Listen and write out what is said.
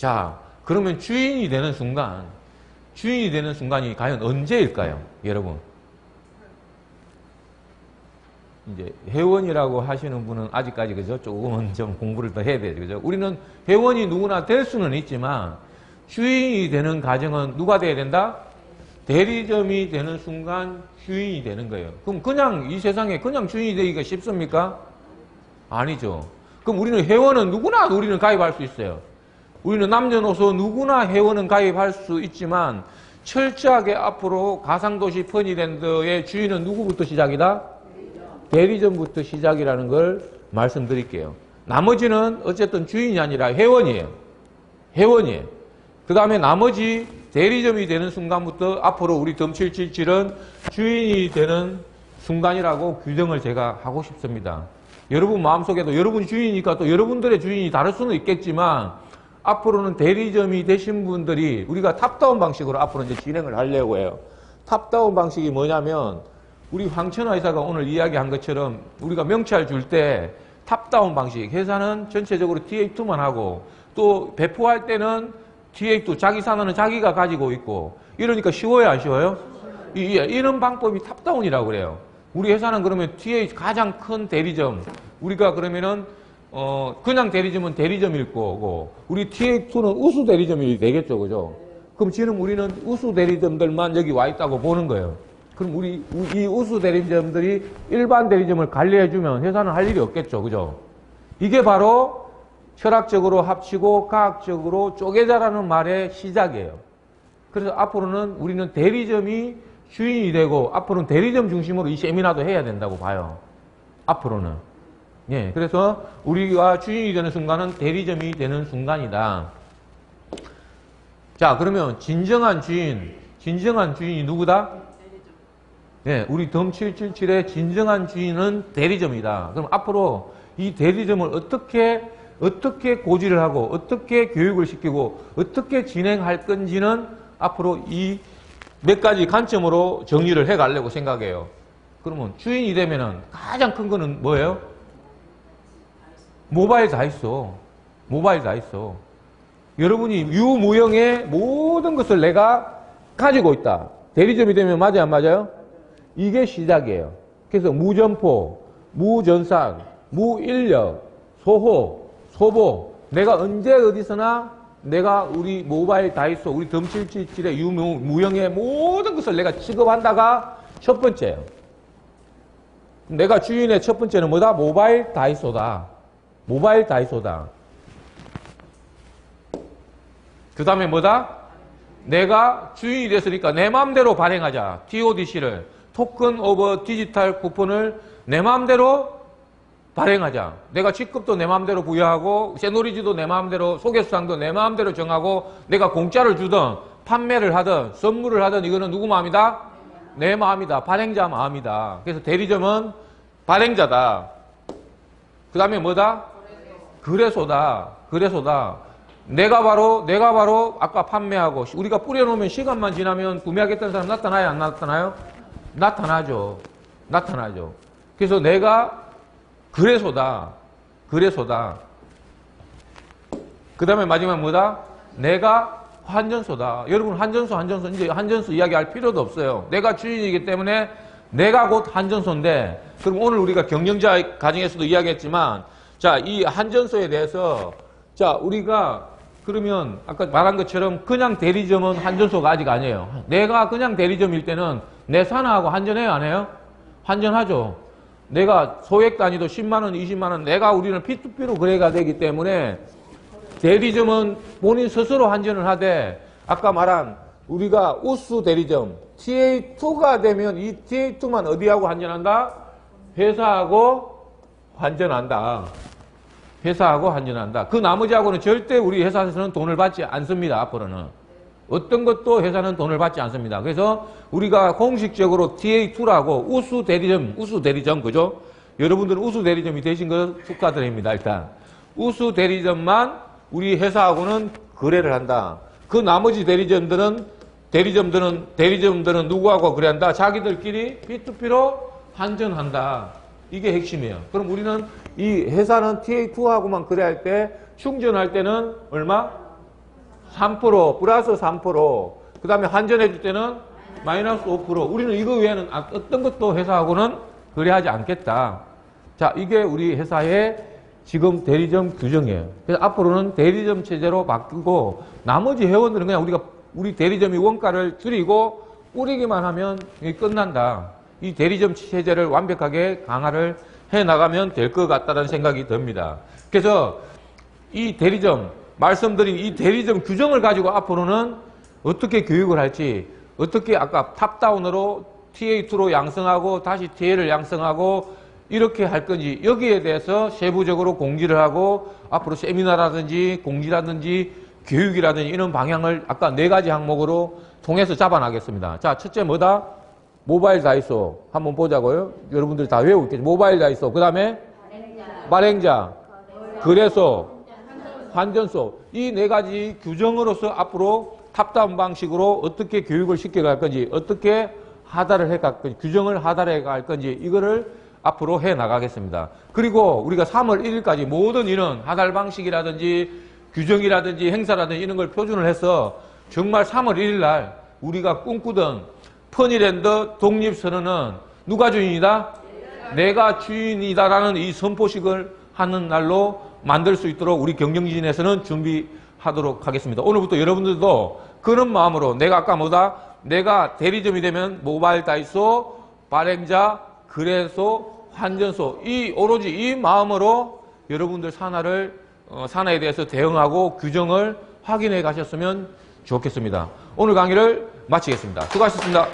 자, 그러면 주인이 되는 순간, 주인이 되는 순간이 과연 언제일까요? 여러분. 이제 회원이라고 하시는 분은 아직까지 그죠? 조금은 좀 공부를 더 해야 돼요. 그죠? 우리는 회원이 누구나 될 수는 있지만 주인이 되는 과정은 누가 돼야 된다? 대리점이 되는 순간 주인이 되는 거예요. 그럼 그냥 이 세상에 그냥 주인이 되기가 쉽습니까? 아니죠. 그럼 우리는 회원은 누구나 우리는 가입할 수 있어요. 우리는 남녀노소 누구나 회원은 가입할 수 있지만 철저하게 앞으로 가상도시 퍼니랜드의 주인은 누구부터 시작이다? 대리점부터 시작이라는 걸 말씀드릴게요. 나머지는 어쨌든 주인이 아니라 회원이에요. 회원이에요. 그 다음에 나머지 대리점이 되는 순간부터 앞으로 우리 덤777은 주인이 되는 순간이라고 규정을 제가 하고 싶습니다. 여러분 마음속에도 여러분 주인이니까 또 여러분들의 주인이 다를 수는 있겠지만 앞으로는 대리점이 되신 분들이 우리가 탑다운 방식으로 앞으로 이제 진행을 하려고 해요. 탑다운 방식이 뭐냐면 우리 황천화 이사가 오늘 이야기한 것처럼 우리가 명찰 줄 때 탑다운 방식 회사는 전체적으로 TA2만 하고 또 배포할 때는 TA2 자기 산업은 자기가 가지고 있고 이러니까 쉬워요 안 쉬워요? 이, 이런 방법이 탑다운이라고 그래요. 우리 회사는 그러면 TA 가장 큰 대리점 우리가 그러면은 어 그냥 대리점은 대리점일 거고 우리 TA2는 우수 대리점이 되겠죠 그죠? 그럼 지금 우리는 우수 대리점들만 여기 와 있다고 보는 거예요. 그럼 우리 이 우수 대리점들이 일반 대리점을 관리해주면 회사는 할 일이 없겠죠. 그죠? 이게 바로 철학적으로 합치고 과학적으로 쪼개자라는 말의 시작이에요. 그래서 앞으로는 우리는 대리점이 주인이 되고 앞으로는 대리점 중심으로 이 세미나도 해야 된다고 봐요. 앞으로는. 예. 그래서 우리가 주인이 되는 순간은 대리점이 되는 순간이다. 자, 그러면 진정한 주인, 진정한 주인이 누구다? 예, 우리 덤 777의 진정한 주인은 대리점이다. 그럼 앞으로 이 대리점을 어떻게 어떻게 고지를 하고 어떻게 교육을 시키고 어떻게 진행할 건지는 앞으로 이 몇 가지 관점으로 정리를 해 가려고 생각해요. 그러면 주인이 되면은 가장 큰 거는 뭐예요? 모바일 다 있어. 모바일 다 있어. 여러분이 유무형의 모든 것을 내가 가지고 있다. 대리점이 되면 맞아요, 안 맞아요? 이게 시작이에요. 그래서 무점포, 무전산, 무인력, 소호, 소보. 내가 언제 어디서나 내가 우리 모바일 다이소, 우리 덤777의 유무형의 모든 것을 내가 취급한다가 첫 번째예요. 내가 주인의 첫 번째는 뭐다? 모바일 다이소다. 모바일 다이소다. 그 다음에 뭐다? 내가 주인이 됐으니까 내 마음대로 발행하자. TODC를. 토큰 오버 디지털 쿠폰을 내 마음대로 발행하자. 내가 직급도 내 마음대로 부여하고 새놀이지도 내 마음대로 소개수상도 내 마음대로 정하고 내가 공짜를 주든 판매를 하든 선물을 하든 이거는 누구 마음이다? 내 마음이다. 발행자 마음이다. 그래서 대리점은 발행자다. 그 다음에 뭐다? 거래소다. 거래소다. 내가 바로 내가 바로 아까 판매하고 우리가 뿌려놓으면 시간만 지나면 구매하겠다는 사람 나타나요? 안 나타나요? 나타나죠. 나타나죠. 그래서 내가 그래소다. 그래소다. 그 다음에 마지막 뭐다? 내가 환전소다. 여러분 환전소 환전소 이제 환전소 이야기할 필요도 없어요. 내가 주인이기 때문에 내가 곧 환전소인데 그럼 오늘 우리가 경영자 가정에서도 이야기했지만 자이 환전소에 대해서 자 우리가 그러면 아까 말한 것처럼 그냥 대리점은 환전소가 아직 아니에요. 내가 그냥 대리점일 때는 내 산하고 환전해요 안 해요? 환전하죠. 내가 소액 단위도 10만 원, 20만 원 내가 우리는 P2P로 거래가 되기 때문에 대리점은 본인 스스로 환전을 하되 아까 말한 우리가 우수 대리점 TA2가 되면 이 TA2만 어디하고 환전한다? 회사하고 환전한다. 회사하고 환전한다. 그 나머지하고는 절대 우리 회사에서는 돈을 받지 않습니다. 앞으로는. 어떤 것도 회사는 돈을 받지 않습니다. 그래서 우리가 공식적으로 TA2라고 우수 대리점, 우수 대리점, 그죠? 여러분들은 우수 대리점이 되신 거 축하드립니다. 일단. 우수 대리점만 우리 회사하고는 거래를 한다. 그 나머지 대리점들은, 대리점들은, 대리점들은 누구하고 거래한다? 자기들끼리 P2P로 환전한다. 이게 핵심이에요. 그럼 우리는 이 회사는 TA2하고만 거래할 때 충전할 때는 얼마? 3% 플러스 3%그 다음에 환전해 줄 때는 마이너스 5% 우리는 이거 외에는 아- 어떤 것도 회사하고는 그래하지 않겠다. 자 이게 우리 회사의 지금 대리점 규정이에요. 그래서 앞으로는 대리점 체제로 바꾸고 나머지 회원들은 그냥 우리가 우리 대리점이 원가를 줄이고 뿌리기만 하면 끝난다. 이 대리점 체제를 완벽하게 강화를 해 나가면 될 것 같다는 생각이 듭니다. 그래서 이 대리점 말씀드린 이 대리점 규정을 가지고 앞으로는 어떻게 교육을 할지 어떻게 아까 탑다운으로 TA2로 양성하고 다시 TA를 양성하고 이렇게 할 건지 여기에 대해서 세부적으로 공지를 하고 앞으로 세미나라든지 공지라든지 교육이라든지 이런 방향을 아까 네 가지 항목으로 통해서 잡아나겠습니다. 자, 첫째 뭐다? 모바일 다이소 한번 보자고요. 여러분들 다 외우고 있겠죠. 모바일 다이소. 그 다음에 발행자, 거래소, 환전소 이 네 가지 규정으로서 앞으로 탑다운 방식으로 어떻게 교육을 시켜갈 건지 어떻게 하달을 해갈 건지 규정을 하달해 갈 건지 이거를 앞으로 해 나가겠습니다. 그리고 우리가 3월 1일까지 모든 이런 하달 방식이라든지 규정이라든지 행사라든지 이런 걸 표준을 해서 정말 3월 1일 날 우리가 꿈꾸던 퍼니랜드 독립선언은 누가 주인이다? 내가 주인이다라는 이 선포식을 하는 날로 만들 수 있도록 우리 경영진에서는 준비하도록 하겠습니다. 오늘부터 여러분들도 그런 마음으로 내가 아까 뭐다? 내가 대리점이 되면 모바일 다이소, 발행자, 거래소, 환전소 이 오로지 이 마음으로 여러분들 산하를 어, 산하에 대해서 대응하고 규정을 확인해 가셨으면 좋겠습니다. 오늘 강의를 마치겠습니다. 수고하셨습니다.